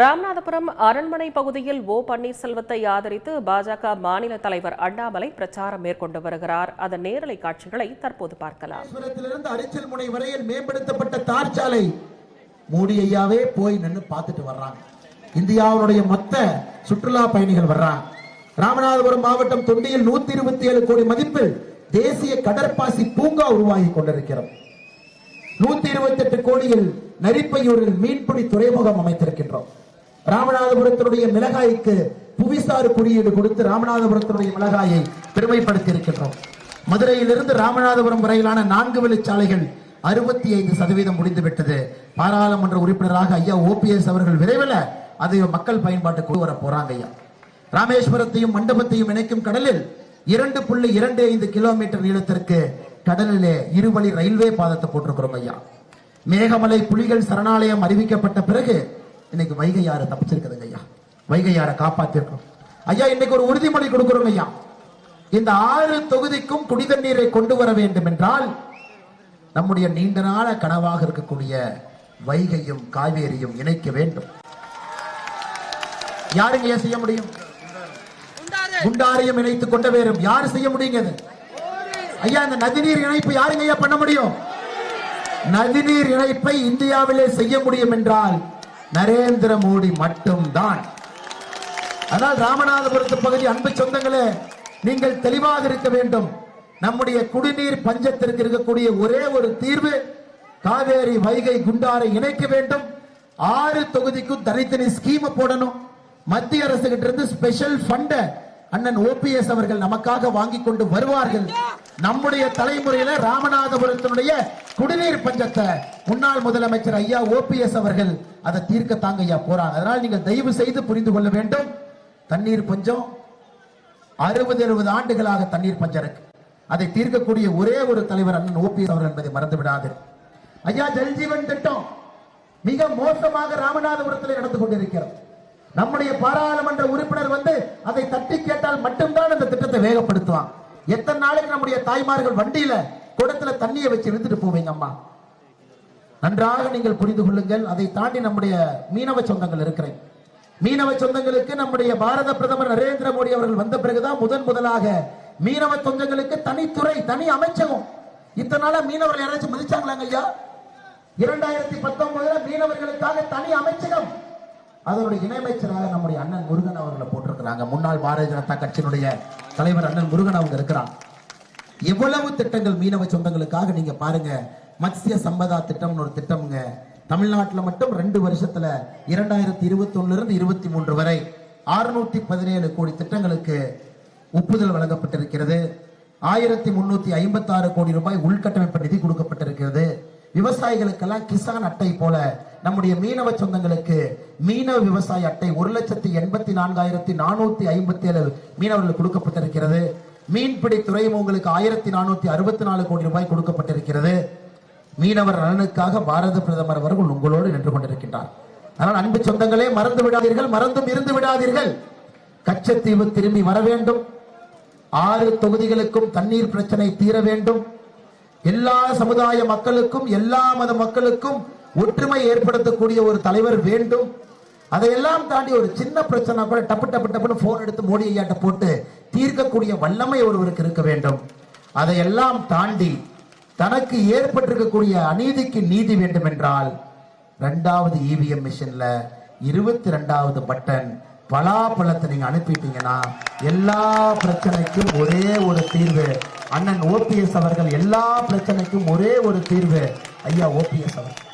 ராமநாதபுரம் அரண்மனை பகுதியில் ஓ பன்னீர்செல்வத்தை ஆதரித்து பாஜக மாநில தலைவர் அண்ணாமலை பிரச்சாரம் மேற்கொண்டு வருகிறார். அதன் நேரலை காட்சிகளை தற்போது பார்க்கலாம். அரிச்சல் முனை வரையில் மேம்படுத்தப்பட்ட தார் சாலை மோடி ஐயாவே போய் நின்று பார்த்துட்டு வர்றாங்க. இந்தியாவுடைய மொத்த சுற்றுலா பயணிகள் வர்றாங்க. ராமநாதபுரம் மாவட்டம் தொண்டியில் நூத்தி இருபத்தி ஏழு கோடி மதிப்பில் தேசிய கடற்பாசி பூங்கா உருவாகி கொண்டிருக்கிறது. நூத்தி இருபத்தி எட்டு கோடியில் நரிப்பையூரில் மீன்பிடி துறைமுகம் அமைத்திருக்கின்றோம். ராமநாதபுரத்தினுடைய மிளகாய்க்கு புவிசார் குறியீடு கொடுத்து ராமநாதபுரத்தினுடைய மிளகாயை பெருமைப்படுத்தி இருக்கின்றோம் மதுரையிலிருந்து ராமநாதபுரம் வரையிலான நான்கு வழிச்சாலைகள் அறுபத்தி ஐந்து சதவீதம் முடிந்துவிட்டது. பாராளுமன்ற உறுப்பினராக ஐயா ஓபிஎஸ் அவர்கள் விரைவில் அதை மக்கள் பயன்பாட்டுக்கு கொண்டு வர போறாங்க ஐயா. ராமேஸ்வரத்தையும் மண்டபத்தையும் இணைக்கும் கடலில் இரண்டு புள்ளி இரண்டு ஐந்து கிலோமீட்டர் நீளத்திற்கு கடலிலே இருவழி ரயில்வே பாதத்தை போட்டிருக்கிறோம் ஐயா. மேகமலை புலிகள் சரணாலயம் அறிவிக்கப்பட்ட பிறகு இன்னைக்கு வைகை யாறு தப்பிச்சிருக்குதுங்க ஐயா. வைகை யாரை காப்பாத்திருக்கோம் ஐயா இன்னைக்கு ஒரு உறுதிமொழி கொடுக்கிறோம் ஐயா. இந்த ஆறு தொகுதிக்கும் குடிதண்ணீரை கொண்டு வர வேண்டும் என்றால் நம்முடைய நீண்ட நாள கனவாக இருக்கக்கூடிய வைகையும் காவேரியும் இணைக்க வேண்டும். யாருங்க செய்ய முடியும்? குண்டாரையும் இணைத்துக் கொண்ட வேறும் யாரு செய்ய முடியுங்க? ஐயா இந்த நதிநீர் இணைப்பு யாருங்க ஐயா பண்ண முடியும்? நதிநீர் இணைப்பை இந்தியாவிலே செய்ய முடியும் என்றால் நரேந்திர மோடி மட்டும்தான். ஆனால் ராமநாதபுரத்து பகுதி அன்பு சொந்தங்களே நீங்கள் தெளிவாக இருக்க வேண்டும். நம்முடைய குடிநீர் பஞ்சத்திற்கு இருக்கக்கூடிய ஒரே ஒரு தீர்வு காவேரி வைகை குண்டாரை இணைக்க வேண்டும். ஆறு தொகுதிக்கும் தனித்தனி ஸ்கீம் போடணும். மத்திய அரசு கிட்ட இருந்து ஸ்பெஷல் ஃபண்டை அண்ணன் ஓபிஎஸ் அவர்கள் நமக்காக வாங்கி கொண்டு வருவார்கள். நம்முடைய தலைமுறையில ராமநாதபுரத்தினுடைய குடிநீர் பஞ்சத்தை முன்னாள் முதலமைச்சர் ஐயா ஓபிஎஸ் அவர்கள் அதை தீர்க்க தாங்க ஐயா போறாங்க அதனால் நீங்கள் தயவு செய்து புரிந்து கொள்ள வேண்டும். தண்ணீர் பஞ்சம் அறுபது எழுபது ஆண்டுகளாக தண்ணீர் பஞ்சம் இருக்கு. அதை தீர்க்கக்கூடிய ஒரே ஒரு தலைவர் அண்ணன் ஓபிஎஸ் அவர் என்பதை மறந்து விடாது ஐயா ஜல்ஜீவன் திட்டம் மிக மோசமாக ராமநாதபுரத்தில் நடந்து கொண்டிருக்கிறது. நம்முடைய பாராளுமன்ற உறுப்பினர் வந்து அதை தட்டி கேட்டால் மட்டும்தான் அந்த திட்டத்தை வேகப்படுத்துவான். எத்தனை நாளைக்கு நம்முடைய தாய்மார்கள் வண்டியில குடத்துல தண்ணியை வச்சு இழுத்துட்டு போவீங்க அம்மா நன்றாக நீங்கள் புரிந்து கொள்ளுங்கள். அதை தாண்டி நம்முடைய மீனவ சொந்தங்கள் இருக்கிறேன். மீனவ சொந்தங்களுக்கு நம்முடைய பாரத பிரதமர் நரேந்திர மோடி அவர்கள் வந்த பிறகுதான் முதன் முதலாக மீனவ சொந்தங்களுக்கு தனித்துறை தனி அமைச்சகம். இத்தனை மீனவர்கள் யாராச்சும் மதிச்சாங்களாங்க ஐயா? இரண்டாயிரத்தி பத்தொன்பதுல மீனவர்களுக்காக தனி அமைச்சகம். அதனுடைய இணையமைச்சராக நம்முடைய அண்ணன் முருகன் அவர்களை போட்டிருக்கிறாங்க. முன்னாள் பாரதிய ஜனதா கட்சியினுடைய தலைவர் அண்ணன் முருகன் அவங்க இருக்கிறான் எவ்வளவு திட்டங்கள் மீனவ சொந்தங்களுக்காக நீங்க பாருங்க. மத்திய சம்பதா திட்டம்னு ஒரு திட்டம்ங்க. தமிழ்நாட்டில் மட்டும் ரெண்டு வருஷத்துல இரண்டாயிரத்தி இருபத்தி ஒண்ணுல இருந்து இருபத்தி மூன்று வரை அறுநூத்தி பதினேழு கோடி திட்டங்களுக்கு ஒப்புதல் வழங்கப்பட்டிருக்கிறது. ஆயிரத்தி முன்னூத்தி ஐம்பத்தி ஆறு கோடி ரூபாய் உள்கட்டமைப்பு நிதி கொடுக்கப்பட்டிருக்கிறது. விவசாயிகளுக்கெல்லாம் கிசான் அட்டை போல நம்முடைய மீனவ சொந்தங்களுக்கு மீனவ விவசாய அட்டை ஒரு லட்சத்தி எண்பத்தி நான்காயிரத்தி நானூத்தி ஐம்பத்தி ஏழு மீனவர்களுக்கு கொடுக்கப்பட்டிருக்கிறது. மீன்பிடி துறைமுகங்களுக்கு ஆயிரத்தி நானூத்தி அறுபத்தி நாலு கோடி ரூபாய் கொடுக்கப்பட்டிருக்கிறது. மீனவர் நலனுக்காக பாரத பிரதமர் அவர்கள் உங்களோடு நின்று கொண்டிருக்கின்றார். ஆனால் அன்பு சொந்தங்களே மறந்து விடாதீர்கள் மறந்தும் இருந்து விடாதீர்கள். கச்சத்தீவு திரும்பி வர வேண்டும். ஆறு தொகுதிகளுக்கும் தண்ணீர் பிரச்சனை தீர வேண்டும். எல்லா சமுதாய மக்களுக்கும் எல்லா மத மக்களுக்கும் ஒற்றுமை ஏற்படுத்தக்கூடிய ஒரு தலைவர் வேண்டும். அதையெல்லாம் தாண்டி ஒரு சின்ன பிரச்சனை கூட டப்பு டப்பு டப்புன்னு போன் எடுத்து மோடி ஐயாட்ட போட்டு தீர்க்கக்கூடிய வல்லமை ஒருவருக்கு இருக்க வேண்டும். அதையெல்லாம் தாண்டி தனக்கு ஏற்பட்டிருக்கக்கூடிய அநீதிக்கு நீதி வேண்டும் என்றால் ரெண்டாவது இவிஎம் மிஷின்ல இருபத்தி ரெண்டாவது பட்டன் பலாப்பழத்தை நீங்க அனுப்பிட்டீங்கன்னா எல்லா பிரச்சனைக்கும் ஒரே ஒரு தீர்வு அண்ணன் ஓபிஎஸ் அவர்கள் எல்லா பிரச்சனைக்கும் ஒரே ஒரு தீர்வு. ஐயா ஓபிஎஸ் அவர்கள்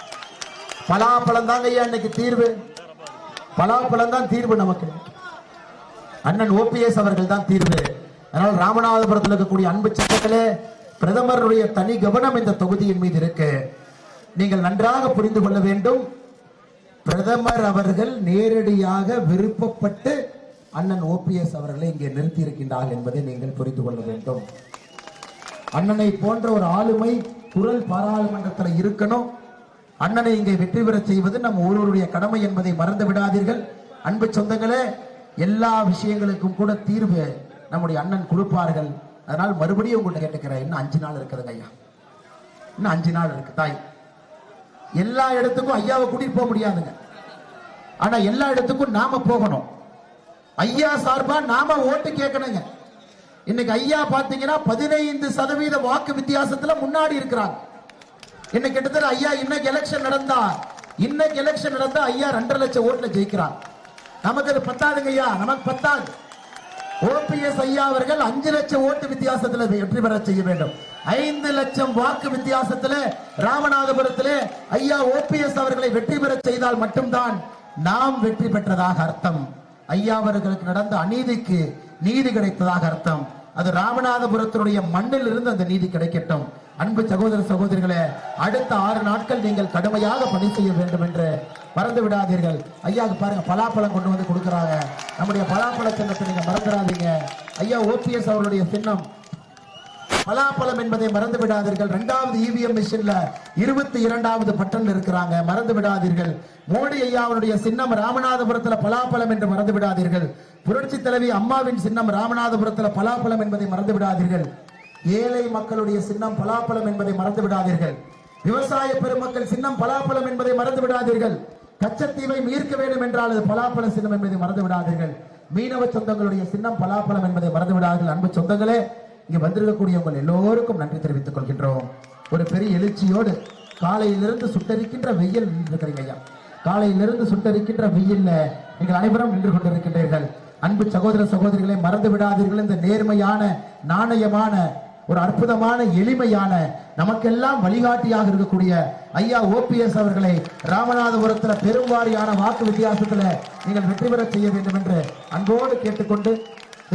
பலாப்பழம் தாங்க ஐயா இன்னைக்கு தீர்வு. பலாப்பழம் தான் தீர்வு நமக்கு. அண்ணன் ஓபிஎஸ் அவர்கள் தான் தீர்வு. அதனால் ராமநாதபுரத்தில் இருக்கக்கூடிய அன்பு சட்டங்களே பிரதமருடைய தனி கவனம் இந்த தொகுதியின் மீது இருக்கு. நீங்கள் நன்றாக புரிந்து கொள்ள வேண்டும். பிரதமர் அவர்கள் நேரடியாக விருப்பப்பட்டு அண்ணன் ஓபிஎஸ் அவர்களை இங்கே நிறுத்தி இருக்கின்றார்கள் என்பதை நீங்கள் புரிந்து கொள்ள வேண்டும். அண்ணனை போன்ற ஒரு ஆளுமை குரல் பாராளுமன்றத்தில் இருக்கணும். அண்ணனை இங்கே வெற்றி பெறச் செய்வது நம் ஒருவருடைய கடமை என்பதை மறந்து விடாதீர்கள். அன்பு சொந்தங்களே எல்லா விஷயங்களுக்கும் கூட தீர்வு நம்முடைய அண்ணன் கொடுப்பார்கள். அதனால் மறுபடியும் உங்கள்கிட்ட கேட்டுக்கிறேன். இன்னும் அஞ்சு நாள் இருக்குதுங்க ஐயா. இன்னும் அஞ்சு நாள் இருக்கு தாய். எல்லா இடத்துக்கும் ஐயாவை கூட்டிட்டு போக முடியாதுங்க. ஆனா எல்லா இடத்துக்கும் நாம போகணும். ஐயா சார்பா நாம ஓட்டு கேட்கணுங்க. இன்னைக்கு ஐயா பாத்தீங்கன்னா பதினைந்து சதவீத வாக்கு வித்தியாசத்துல முன்னாடி இருக்கிறாங்க. இன்னைக்கு கிட்டத்தட்ட ஐயா இன்னைக்கு எலெக்ஷன் நடந்தா இன்னைக்கு எலெக்ஷன் நடந்தா ஐயா ரெண்டரை லட்சம் ஓட்டுல ஜெயிக்கிறான் நமக்கு அது பத்தாதுங்க ஐயா நமக்கு பத்தாது. ஓபிஎஸ் ஐயா அவர்கள் அஞ்சு லட்சம் ஓட்டு வித்தியாசத்துல வெற்றி பெற செய்ய வேண்டும். ஐந்து லட்சம் வாக்கு வித்தியாசத்துல ராமநாதபுரத்திலே ஐயா ஓபிஎஸ் அவர்களை வெற்றி பெற செய்தால் மட்டும்தான் நாம் வெற்றி பெற்றதாக அர்த்தம். ஐயா அவர்களுக்கு நடந்த அநீதிக்கு நீதி கிடைத்ததாக அர்த்தம். அது ராமநாதபுரத்தினுடைய மண்ணில் இருந்து அந்த நீதி கிடைக்கட்டும். அன்பு சகோதர சகோதரிகளே அடுத்த ஆறு நாட்கள் நீங்கள் கடுமையாக பணி செய்ய வேண்டும் என்று மறந்து விடாதீர்கள். ஐயாவுக்கு பாருங்க பலாப்பழம் கொண்டு வந்து கொடுக்குறாங்க. நம்முடைய பலாப்பழ சின்னத்தை நீங்க மறந்துடாதீங்க. ஐயா ஓபிஎஸ் அவருடைய சின்னம் பலாப்பழம் என்பதை மறந்து விடாதீர்கள். இரண்டாவது இவிஎம் மிஷின்ல இருபத்தி இரண்டாவது பட்டன் இருக்கிறாங்க. மறந்து விடாதீர்கள். மோடி ஐயா அவருடைய சின்னம் ராமநாதபுரத்துல பலாப்பழம் என்று மறந்து விடாதீர்கள். புரட்சி தலைவி அம்மாவின் சின்னம் ராமநாதபுரத்துல பலாப்பழம் என்பதை மறந்து விடாதீர்கள். ஏழை மக்களுடைய சின்னம் பலாப்பழம் என்பதை மறந்து விடாதீர்கள். விவசாய பெருமக்கள் சின்னம் பலாப்பழம் என்பதை மறந்து விடாதீர்கள். கச்சத்தீவை மீட்க வேண்டும் என்றால் அது பலாப்பழ சின்னம் என்பதை மறந்து விடாதீர்கள். மீனவ சொந்தங்களுடைய சின்னம் பலாப்பழம் என்பதை மறந்து விடாதீர்கள். அன்பு சொந்தங்களே இங்கே வந்திருக்கக்கூடிய உங்கள் எல்லோருக்கும் நன்றி தெரிவித்துக் கொள்கின்றோம். ஒரு பெரிய எழுச்சியோடு காலையிலிருந்து சுட்டரிக்கின்ற வெயில் இருக்கிறீங்க ஐயா. காலையிலிருந்து சுட்டரிக்கின்ற வெயில்ல நீங்கள் அனைவரும் நின்று கொண்டிருக்கின்றீர்கள். அன்பு சகோதர சகோதரிகளை மறந்து விடாதீர்கள். இந்த நேர்மையான நாணயமான ஒரு அற்புதமான எளிமையான நமக்கெல்லாம் வழிகாட்டியாக இருக்கக்கூடிய ஐயா ஓபிஎஸ் அவர்களை ராமநாதபுரத்தில் பெரும்வாரியான வாக்கு வித்தியாசத்தில் நீங்கள் வெற்றி பெற செய்ய வேண்டும் என்று அன்போடு கேட்டுக்கொண்டு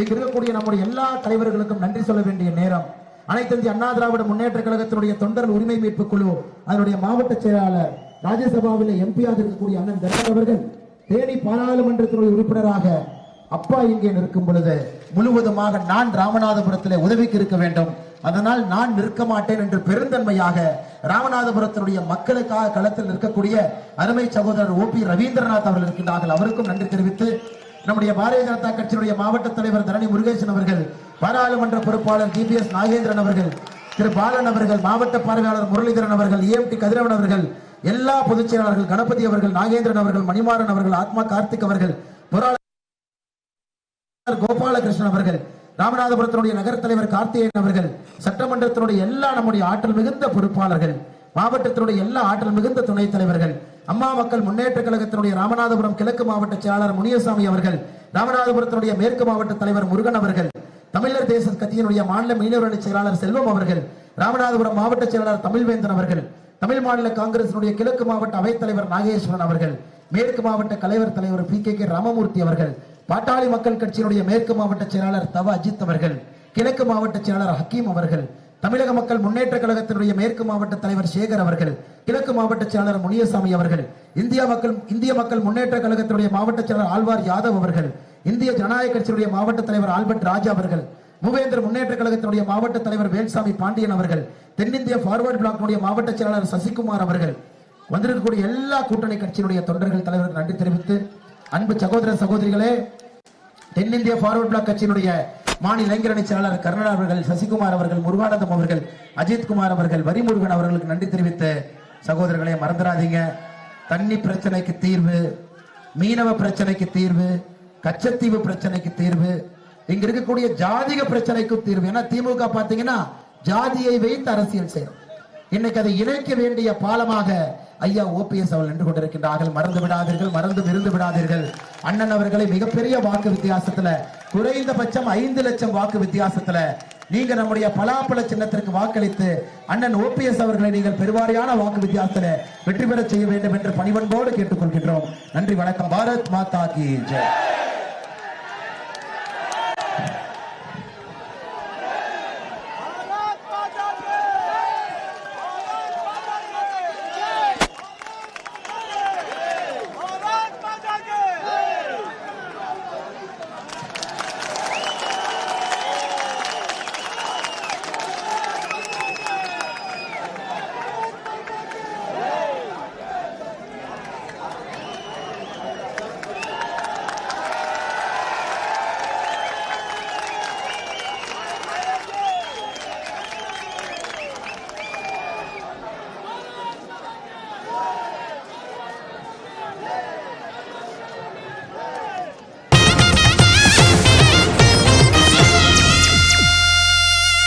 இங்க இருக்கக்கூடிய நம்முடைய எல்லா தலைவர்களுக்கும் நன்றி சொல்ல வேண்டிய நேரம். அனைத்து இந்திய அண்ணா திராவிட முன்னேற்ற கழகத்தினுடைய தொண்டர் உரிமை மீட்பு குழு அதனுடைய மாவட்ட செயலாளர் ராஜ்யசபாவில் எம்பியாக இருக்கக்கூடிய அண்ணன் தர்மன் அவர்கள் தேனி பாராளுமன்றத்தினுடைய உறுப்பினராக அப்பா இங்கே நிற்கும் பொழுது முழுவதுமாக நான் ராமநாதபுரத்தில் உதவிக்கு இருக்க வேண்டும். அதனால் நான் நிற்க மாட்டேன் என்று பெருந்தன்மையாக ராமநாதபுரத்தினுடைய மக்களுக்காக களத்தில் நிற்கக்கூடிய அருமை சகோதரர் ஓ பி ரவீந்திரநாத் அவர்கள் இருக்கின்றார்கள். அவருக்கும் நன்றி தெரிவித்து நம்முடைய பாரதிய ஜனதா கட்சியினுடைய மாவட்ட தலைவர் தரணி முருகேசன் அவர்கள் பாராளுமன்ற பொறுப்பாளர் ஜிபிஎஸ் நாகேந்திரன் அவர்கள் திரு பாலன் அவர்கள் மாவட்ட பார்வையாளர் முரளிதரன் அவர்கள் ஏஎம்டி கதிரவன் அவர்கள் எல்லா பொதுச் செயலாளர்கள் கணபதி அவர்கள் நாகேந்திரன் அவர்கள் மணிமாறன் அவர்கள் ஆத்மா கார்த்திக் அவர்கள் கோபாலகிருஷ்ணன் அவர்கள் ராமநாதபுரத்தினுடைய நகர தலைவர் கார்த்திகேயன் அவர்கள் சட்டமன்றத்தினுடைய எல்லா நம்முடைய ஆற்றல் மிகுந்த பொறுப்பாளர்கள் மாவட்டத்தினுடைய எல்லா ஆற்றல் மிகுந்த துணைத் தலைவர்கள் அம்மா மக்கள் முன்னேற்ற கழகத்தினுடைய ராமநாதபுரம் கிழக்கு மாவட்ட செயலாளர் முனியசாமி அவர்கள் ராமநாதபுரத்தினுடைய மேற்கு மாவட்ட தலைவர் முருகன் அவர்கள் தமிழர் தேச கட்சியினுடைய மாநில மீனவரணி செயலாளர் செல்வம் அவர்கள் ராமநாதபுரம் மாவட்ட செயலாளர் தமிழ்வேந்தன் அவர்கள் தமிழ் மாநில காங்கிரசினுடைய கிழக்கு மாவட்ட அவைத்தலைவர் நாகேஸ்வரன் அவர்கள் மேற்கு மாவட்ட கலைவர் தலைவர் பி கே கே ராமமூர்த்தி அவர்கள் பாட்டாளி மக்கள் கட்சியினுடைய மேற்கு மாவட்ட செயலாளர் தவ அஜித் அவர்கள் கிழக்கு மாவட்ட செயலாளர் ஹக்கீம் அவர்கள் தமிழக மக்கள் முன்னேற்ற கழகத்தினுடைய மேற்கு மாவட்ட தலைவர் சேகர் அவர்கள் கிழக்கு மாவட்ட செயலாளர் முனியசாமி அவர்கள் இந்திய மக்கள் இந்திய மக்கள் முன்னேற்ற கழகத்தினுடைய மாவட்ட செயலாளர் ஆழ்வார் யாதவ் அவர்கள் இந்திய ஜனநாயக கட்சியினுடைய மாவட்ட தலைவர் ஆல்பர்ட் ராஜா அவர்கள் மூவேந்தர் முன்னேற்ற கழகத்தினுடைய மாவட்ட தலைவர் வேல்சாமி பாண்டியன் அவர்கள் தென்னிந்திய ஃபார்வர்டு பிளாக்னுடைய மாவட்ட செயலாளர் சசிகுமார் அவர்கள். வந்திருக்கக்கூடிய எல்லா கூட்டணி கட்சியினுடைய தொண்டர்கள் தலைவர்கள் நன்றி தெரிவித்து அன்பு சகோதர சகோதரிகளே தென்னிந்திய ஃபார்வர்ட் பிளாக் கட்சியினுடைய மாநில இளைஞரணி செயலாளர் கர்ணன் அவர்கள் சசிகுமார் அவர்கள் முருகானந்தம் அவர்கள் அஜித்குமார் அவர்கள் வரிமுருகன் அவர்களுக்கு நன்றி தெரிவித்து சகோதரர்களை மறந்துடாதீங்க. தண்ணி பிரச்சனைக்கு தீர்வு மீனவ பிரச்சனைக்கு தீர்வு கச்சத்தீவு பிரச்சனைக்கு தீர்வு இங்க இருக்கக்கூடிய ஜாதிக பிரச்சனைக்கும் தீர்வு. ஏன்னா திமுக பாத்தீங்கன்னா ஜாதியை வைத்து அரசியல் செய்யும் இன்னைக்கு அதை இணைக்க வேண்டிய பாலமாக ஐயா ஓபிஎஸ் அவர்கள் நின்று கொண்டிருக்கின்றார்கள். மறந்து விடாதீர்கள் மறந்து விருந்து விடாதீர்கள். அண்ணன் அவர்களை மிகப்பெரிய வாக்கு வித்தியாசத்துல குறைந்தபட்சம் ஐந்து லட்சம் வாக்கு வித்தியாசத்துல நீங்க நம்முடைய பலாப்பழ சின்னத்திற்கு வாக்களித்து அண்ணன் ஓபிஎஸ் அவர்களை நீங்கள் பெருவாரியான வாக்கு வித்தியாசத்துல வெற்றி பெற செய்ய வேண்டும் என்று பணிவன்போடு கேட்டுக்கொள்கின்றோம். நன்றி வணக்கம். பாரத் மாதா கி ஜெய்.